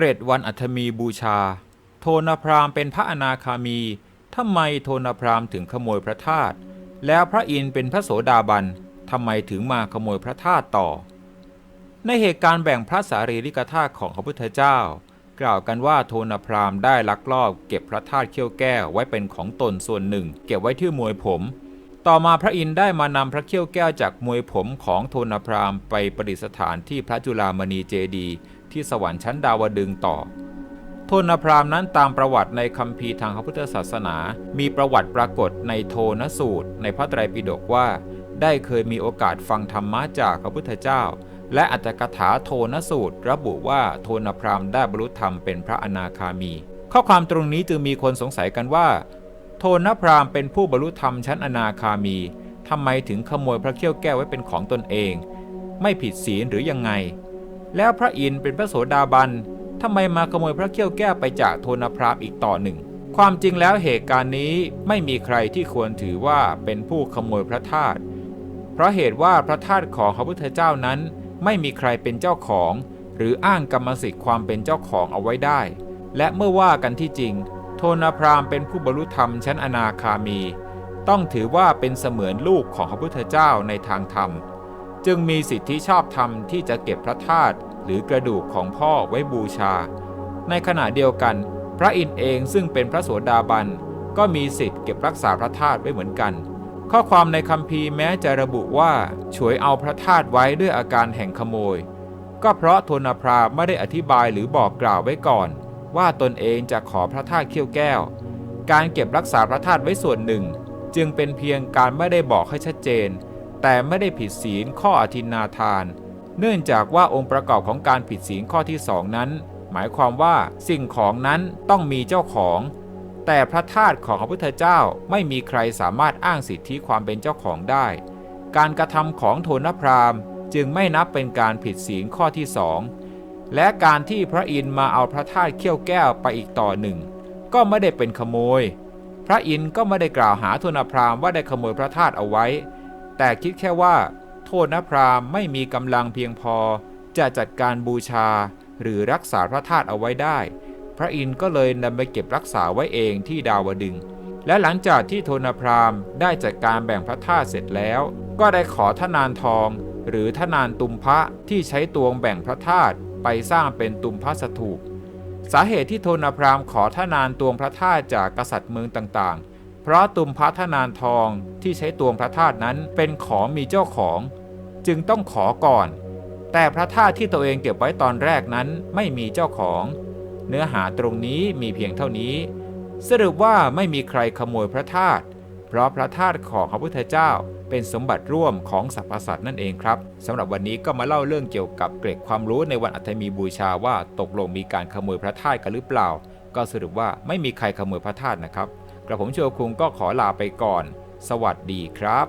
เกรดวันอัฐมีบูชา โทนพรามเป็นพระอนาคามีทำไมโทนพรามถึงขโมยพระธาตุแล้วพระอินทร์เป็นพระโสดาบันทำไมถึงมาขโมยพระธาตุต่อ ในเหตุการณ์แบ่งพระสารีริกธาตุของพระพุทธเจ้า กล่าวกันว่าโทนพรามได้ลักลอบเก็บพระธาตุเขี้ยวแก้วไว้เป็นของตนส่วนหนึ่ง เก็บไว้ที่มวยผม ต่อมาพระอินทร์ได้มานำพระเขี้ยวแก้วจากมวยผมของโทนพรามไปประดิษฐานที่พระจุลามณีเจดีย์ ที่สวรรค์ชั้นดาวดึงต่อโทนพรามนั้นตามประวัติในคัมภีร์ทางพระพุทธศาสนา มีประวัติปรากฏในโทนสูตร ในพระไตรปิฎกว่า ได้เคยมีโอกาสฟังธรรมะจากพระพุทธเจ้า และอัตถกถาโทนสูตร ระบุว่าโทนพรามได้บรรลุธรรมเป็นพระอนาคามี ข้อความตรงนี้จึงมีคนสงสัยกันว่า โทนพรามเป็นผู้บรรลุธรรมชั้นอนาคามีทำไมถึงขโมยพระเขี้ยวแก้วไว้เป็นของตนเอง ไม่ผิดศีลหรือยังไง แล้วพระอินทร์เป็นพระโสดาบันทำไมมาขโมยพระเขี้ยวแก้วไปจากโทนพรามอีกต่อหนึ่ง ความจริงแล้วเหตุการณ์นี้ไม่มีใครที่ควรถือว่าเป็นผู้ขโมยพระธาตุเพราะเหตุว่าพระธาตุของพระพุทธเจ้านั้นไม่มีใครเป็นเจ้าของ หรืออ้างกรรมสิทธิ์ความเป็นเจ้าของเอาไว้ได้ และเมื่อว่ากันที่จริง โทนพรามเป็นผู้บรรลุธรรมชั้นอนาคามี ต้องถือว่าเป็นเสมือนลูกของพระพุทธเจ้าในทางธรรม จึงมีสิทธิชอบธรรมที่จะเก็บพระธาตุหรือกระดูกของพ่อไว้บูชา ในขณะเดียวกัน พระอินทร์เองซึ่งเป็นพระโสดาบันก็มีสิทธิ์เก็บรักษาพระธาตุไว้เหมือนกัน ข้อความในคัมภีร์แม้จะระบุว่าฉวยเอาพระธาตุไว้ด้วยอาการแห่งขโมย ก็เพราะโทนพราไม่ได้อธิบายหรือบอกกล่าวไว้ก่อน ว่าตนเองจะขอพระธาตุเขี้ยวแก้ว การเก็บรักษาพระธาตุไว้ส่วนหนึ่ง จึงเป็นเพียงการไม่ได้บอกให้ชัดเจน แต่ไม่ได้ผิดศีลข้ออธินาทาน เนื่องจากว่าองค์ประกอบของการผิดศีลข้อที่สองนั้น หมายความว่าสิ่งของนั้นต้องมีเจ้าของ แต่พระธาตุของพระพุทธเจ้าไม่มีใครสามารถอ้างสิทธิความเป็นเจ้าของได้ การกระทำของโทนพราหมณ์จึงไม่นับเป็นการผิดศีลข้อที่สองและการที่พระอินทร์มาเอาพระธาตุเขี้ยวแก้วไปอีกต่อหนึ่ง ก็ไม่ได้เป็นขโมย พระอินทร์ก็ไม่ได้กล่าวหาโทนพราหมณ์ว่าได้ขโมยพระธาตุเอาไว้ แต่คิดแค่ว่า โทนพราหมณ์ไม่มีกำลังเพียงพอ จะจัดการบูชาหรือรักษาพระธาตุเอาไว้ได้ พระอินทร์ก็เลยนำไปเก็บรักษาไว้เองที่ดาวดึง และหลังจากที่โทนพราหมณ์ได้จัดการแบ่งพระธาตุเสร็จแล้ว ก็ได้ขอทนานทอง หรือทนานตุมพระที่ใช้ตวงแบ่งพระธาตุไปสร้างเป็นตุมพระสถูปสาเหตุที่โทนพราหมณ์ขอทนานตวงพระธาตุจากกษัตริย์เมืองต่างๆ พราะตุมพระทนานทองที่ใช้ตวงพระธาตุนั้นเป็นของมีเจ้าของ จึงต้องขอก่อน แต่พระธาตุที่ตัวเองเก็บไว้ตอนแรกนั้นไม่มีเจ้าของ เนื้อหาตรงนี้มีเพียงเท่านี้ สรุปว่าไม่มีใครขโมยพระธาตุเพราะพระธาตุของพระพุทธเจ้าเป็นสมบัติร่วมของสรรพสัตว์นั่นเองครับสำหรับวันนี้ก็มาเล่าเรื่องเกี่ยวกับเกร็ดความรู้ในวันอัฐมีบูชาว่าตกลงมีการขโมยพระธาตุกันหรือเปล่า ก็สรุปว่าไม่มีใครขโมยพระธาตุนะครับ กระผมโชคุงก็ขอลาไปก่อน สวัสดีครับ